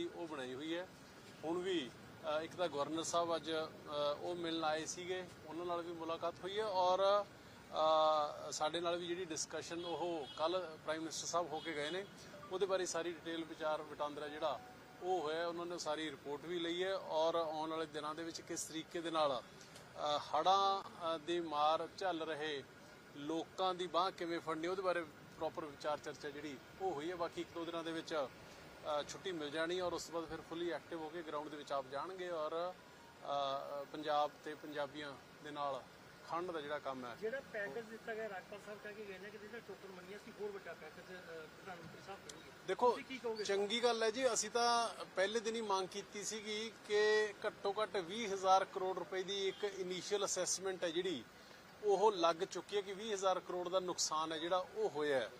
ਜਿਹੜੀ ਉਹ ਬਣਾਈ ਹੋਈ ਹੈ। ਹੁਣ ਵੀ ਇੱਕ ਤਾਂ ਗਵਰਨਰ ਸਾਹਿਬ ਅੱਜ ਉਹ ਮਿਲਣ ਆਏ ਸੀਗੇ। ਉਹਨਾਂ ਨਾਲ ਵੀ ਮੁਲਾਕਾਤ ਹੋਈ ਹੈ ਔਰ ਸਾਡੇ ਨਾਲ ਵੀ ਜਿਹੜੀ ਡਿਸਕਸ਼ਨ ਉਹ ਕੱਲ ਪ੍ਰਾਈਮ ਮਿਨਿਸਟਰ ਸਾਹਿਬ ਹੋ ਕੇ ਗਏ ਨੇ। ਉਹਦੇ ਬਾਰੇ ਸਾਰੀ ਡਿਟੇਲ ਵਿਚਾਰ ਵਟਾਂਦਰਾ ਜਿਹੜਾ ਉਹ ਹੋਇਆ, ਉਹਨਾਂ ਨੇ ਸਾਰੀ ਰਿਪੋਰਟ ਵੀ ਲਈ ਹੈ ਔਰ ਆਉਣ ਵਾਲੇ ਦਿਨਾਂ ਦੇ ਵਿੱਚ ਕਿਸ ਤਰੀਕੇ ਦੇ ਨਾਲ ਹੜਾਂ ਦੀ ਮਾਰ ਝੱਲ ਰਹੇ ਲੋਕਾਂ ਦੀ ਬਾਹ ਕਿਵੇਂ ਫੜਨੀ, ਉਹਦੇ ਬਾਰੇ ਪ੍ਰੋਪਰ ਵਿਚਾਰ ਚਰਚਾ ਜਿਹੜੀ ਉਹ ਹੋਈ ਹੈ। ਬਾਕੀ ਇੱਕ ਦੋ ਦਿਨਾਂ ਦੇ ਵਿੱਚ ਛੁੱਟੀ ਮਿਲ ਜਾਣੀ ਔਰ ਉਸ ਤੋਂ ਬਾਅਦ ਫਿਰ ਫੁੱਲੀ ਐਕਟਿਵ ਹੋ ਕੇ ਗਰਾਊਂਡ ਦੇ ਵਿੱਚ ਆਪ ਜਾਣਗੇ ਔਰ ਪੰਜਾਬ ਤੇ ਪੰਜਾਬੀਆਂ ਦੇ ਨਾਲ ਖੰਡ ਦਾ ਜਿਹੜਾ ਕੰਮ ਹੈ। ਜਿਹੜਾ ਪੈਕੇਜ ਦਿੱਤਾ ਗਿਆ ਰਾਜਪਾਲ ਸਾਹਿਬ ਕਹਿ ਕੇ ਗਏ ਨੇ ਕਿ ਜਿਹੜਾ ਟੋਕਨ ਮੰਗਿਆ ਸੀ ਹੋਰ ਵੱਡਾ ਪੈਕੇਜ ਪ੍ਰਧਾਨ ਮੰਤਰੀ ਸਾਹਿਬ ਕਰਨਗੇ। ਦੇਖੋ? ਚੰਗੀ ਗੱਲ ਹੈ ਜੀ ਅਸੀਂ ਤਾਂ ਪਹਿਲੇ ਦਿਨ ਹੀ ਮੰਗ ਕੀਤੀ ਸੀਗੀ ਕਿ ਘੱਟੋ ਘੱਟ 20000 ਕਰੋੜ ਰੁਪਏ ਦੀ ਇੱਕ ਇਨੀਸ਼ੀਅਲ ਅਸੈਸਮੈਂਟ ਹੈ ਜਿਹੜੀ ਉਹ ਲੱਗ ਚੁੱਕੀ ਹੈ ਕਿ 20000 ਕਰੋੜ ਦਾ ਨੁਕਸਾਨ ਹੈ ਜਿਹੜਾ ਉਹ ਹੋਇਆ ਹੈ।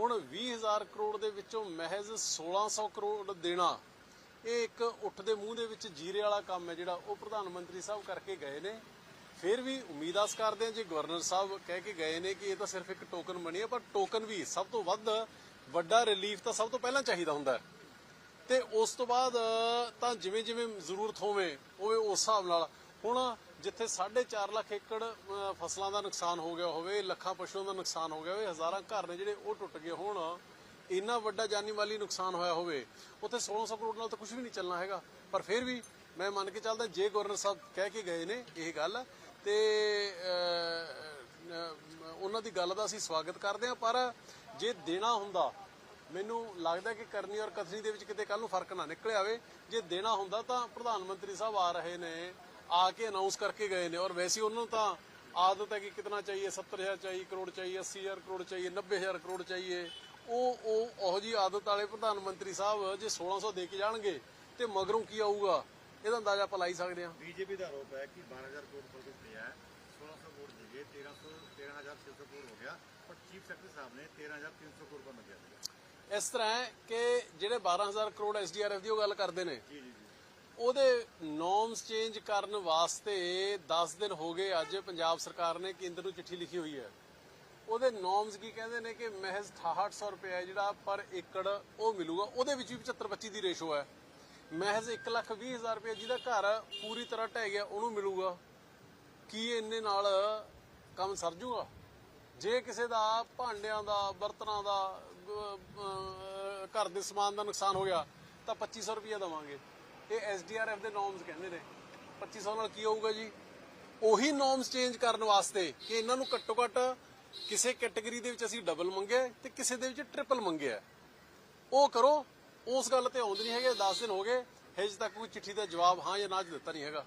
ਹੁਣ 20000 ਕਰੋੜ ਦੇ ਵਿੱਚੋਂ ਮਹਿਜ਼ 1600 ਕਰੋੜ ਦੇਣਾ, ਇਹ ਇੱਕ ਉੱਠ ਦੇ ਮੂੰਹ ਦੇ ਵਿੱਚ ਜੀਰੇ ਵਾਲਾ ਕੰਮ ਹੈ ਜਿਹੜਾ ਉਹ ਪ੍ਰਧਾਨ ਮੰਤਰੀ ਸਾਹਿਬ ਕਰਕੇ ਗਏ ਨੇ। ਫਿਰ ਵੀ ਉਮੀਦ ਆਸ ਕਰਦੇ ਹਾਂ, ਜੇ ਗਵਰਨਰ ਸਾਹਿਬ ਕਹਿ ਕੇ ਗਏ ਨੇ ਕਿ ਇਹ ਤਾਂ ਸਿਰਫ ਇੱਕ ਟੋਕਨ ਬਣੀ ਹੈ, ਪਰ ਟੋਕਨ ਵੀ ਸਭ ਤੋਂ ਵੱਧ ਵੱਡਾ ਰਿਲੀਫ ਤਾਂ ਸਭ ਤੋਂ ਪਹਿਲਾਂ ਚਾਹੀਦਾ ਹੁੰਦਾ ਹੈ। ਤੇ ਉਸ ਤੋਂ ਬਾਅਦ ਤਾਂ ਜਿਵੇਂ ਜਿਵੇਂ ਜ਼ਰੂਰਤ ਹੋਵੇ, ਉਵੇਂ ਉਸ ਹਿਸਾਬ ਨਾਲ ਹੁਣ ਜਿੱਥੇ 4.5 ਲੱਖ ਏਕੜ ਫਸਲਾਂ ਦਾ ਨੁਕਸਾਨ ਹੋ ਗਿਆ ਹੋਵੇ, ਲੱਖਾਂ ਪਸ਼ੂਆਂ ਦਾ ਨੁਕਸਾਨ ਹੋ ਗਿਆ ਹੋਵੇ, ਹਜ਼ਾਰਾਂ ਘਰ ਨੇ ਜਿਹੜੇ ਉਹ ਟੁੱਟ ਗਏ ਹੋਣ, ਇੰਨਾ ਵੱਡਾ ਜਾਨੀ ਮਾਲੀ ਨੁਕਸਾਨ ਹੋਇਆ ਹੋਵੇ, ਉੱਥੇ 1600 ਕਰੋੜ ਨਾਲ ਤਾਂ ਕੁਝ ਵੀ ਨਹੀਂ ਚੱਲਣਾ ਹੈਗਾ। ਪਰ ਫਿਰ ਵੀ ਮੈਂ ਮੰਨ ਕੇ ਚੱਲਦਾ, ਜੇ ਗਵਰਨਰ ਸਾਹਿਬ ਕਹਿ ਕੇ ਗਏ ਨੇ ਇਹ ਗੱਲ, ਤੇ ਉਹਨਾਂ ਦੀ ਗੱਲ ਦਾ ਅਸੀਂ ਸਵਾਗਤ ਕਰਦੇ ਹਾਂ, ਪਰ ਜੇ ਦੇਣਾ ਹੁੰਦਾ, ਮੈਨੂੰ ਲੱਗਦਾ ਕਿ ਕਰਨੀ ਔਰ ਕਥਨੀ ਦੇ ਵਿੱਚ ਕਿਤੇ ਕੱਲ ਨੂੰ ਫ਼ਰਕ ਨਾ ਨਿਕਲਿਆ ਹੋਵੇ। ਜੇ ਦੇਣਾ ਹੁੰਦਾ ਤਾਂ ਪ੍ਰਧਾਨ ਮੰਤਰੀ ਸਾਹਿਬ ਆ ਰਹੇ ਨੇ। ਆ ਕੇ ਅਨਾਉਂਸ ਕਰਕੇ ਗਏ ਨੇ ਔਰ ਵੈਸੇ ਉਹਨਾਂ ਨੂੰ ਤਾਂ ਆਦਤ ਹੈ ਕਿ ਕਿਤਨਾ ਚਾਹੀਏ 70000 ਚਾਹੀਏ ਕਰੋੜ ਚਾਹੀਏ 80000 ਕਰੋੜ ਚਾਹੀਏ 90000 ਕਰੋੜ ਚਾਹੀਏ। ਉਹ ਉਹ ਉਹ ਜੀ ਆਦਤ ਵਾਲੇ ਪ੍ਰਧਾਨ ਮੰਤਰੀ ਸਾਹਿਬ ਜੇ 1600 ਦੇ ਕੇ ਜਾਣਗੇ ਤੇ ਮਗਰੋਂ ਕੀ ਆਊਗਾ? ਇਹਦਾ ਅੰਦਾਜ਼ਾ ਆਪਾਂ ਲਾਈ ਸਕਦੇ ਹਾਂ। ਬੀਜੇਪੀ ਦਾ ਆਰੋਪ ਹੈ ਕਿ 12000 ਕਰੋੜ ਪ੍ਰੋਜੈਕਟ ਦਿਆ ਹੈ 1600 ਕਰੋੜ ਦਿਏ 1300 13600 ਕਰੋੜ ਹੋ ਗਿਆ ਪਰ ਚੀਫ ਸੈਕਟਰੀ ਸਾਹਿਬ ਨੇ 13300 ਕਰੋੜ ਦਾ ਮੰਗਿਆ ਇਸ ਤਰ੍ਹਾਂ ਹੈ ਕਿ ਜਿਹੜੇ 12000 ਕਰੋੜ ਐਸਡੀਆਰਐਫ ਦੀ ਉਹ ਗੱਲ ਕਰਦੇ ਨੇ। ਉਹਦੇ ਨੋਰਮਸ ਚੇਂਜ ਕਰਨ ਵਾਸਤੇ 10 ਦਿਨ ਹੋ ਗਏ ਅੱਜ ਪੰਜਾਬ ਸਰਕਾਰ ਨੇ ਕੇਂਦਰ ਨੂੰ ਚਿੱਠੀ ਲਿਖੀ ਹੋਈ ਹੈ। ਉਹਦੇ ਨੋਰਮਸ ਕੀ ਕਹਿੰਦੇ ਨੇ ਕਿ ਮਹਿਜ਼ 6800 ਰੁਪਏ ਹੈ ਜਿਹੜਾ ਪਰ ਏਕੜ ਉਹ ਮਿਲੂਗਾ। ਉਹਦੇ ਵਿੱਚ ਵੀ 75 25 ਦੀ ਰੇਸ਼ੋ ਹੈ। ਮਹਿਜ਼ 120000 ਰੁਪਏ ਜਿਹਦਾ ਘਰ ਪੂਰੀ ਤਰ੍ਹਾਂ ਢਹਿ ਗਿਆ, ਉਹਨੂੰ ਮਿਲੂਗਾ। ਕੀ ਇੰਨੇ ਨਾਲ ਕੰਮ ਸਰ ਜੂਗਾ? ਜੇ ਕਿਸੇ ਦਾ ਭਾਂਡਿਆਂ ਦਾ, ਬਰਤਨਾਂ ਦਾ ਘਰ ਦੇ ਸਮਾਨ ਦਾ ਨੁਕਸਾਨ ਹੋ ਗਿਆ, ਤਾਂ 2500 ਰੁਪਏ ਦੇਵਾਂਗੇ। ਇਹ ਐਸਡੀਆਰਐਫ ਦੇ ਨੋਰਮਸ ਕਹਿੰਦੇ ਨੇ। 2500 ਨਾਲ ਕੀ ਹੋਊਗਾ ਜੀ? ਉਹੀ ਨੋਰਮਸ ਚੇਂਜ ਕਰਨ ਵਾਸਤੇ ਕਿ ਇਹਨਾਂ ਨੂੰ ਘੱਟੋ ਘੱਟ ਕਿਸੇ ਕੈਟਾਗਰੀ ਦੇ ਵਿੱਚ ਅਸੀਂ ਡਬਲ ਮੰਗਿਆ ਹੈ ਤੇ ਕਿਸੇ ਦੇ ਵਿੱਚ ਟ੍ਰਿਪਲ ਮੰਗਿਆ ਉਹ ਕਰੋ, ਉਸ ਗੱਲ ਤੇ ਆਉਂਦੇ ਨਹੀਂ ਹੈਗੇ 10 ਦਿਨ ਹੋ ਗਏ, ਹਜੇ ਤੱਕ ਕੋਈ ਚਿੱਠੀ ਦਾ ਜਵਾਬ ਹਾਂ ਜਾਂ ਨਾ ਦਿੱਤਾ ਨਹੀਂ ਹੈਗਾ।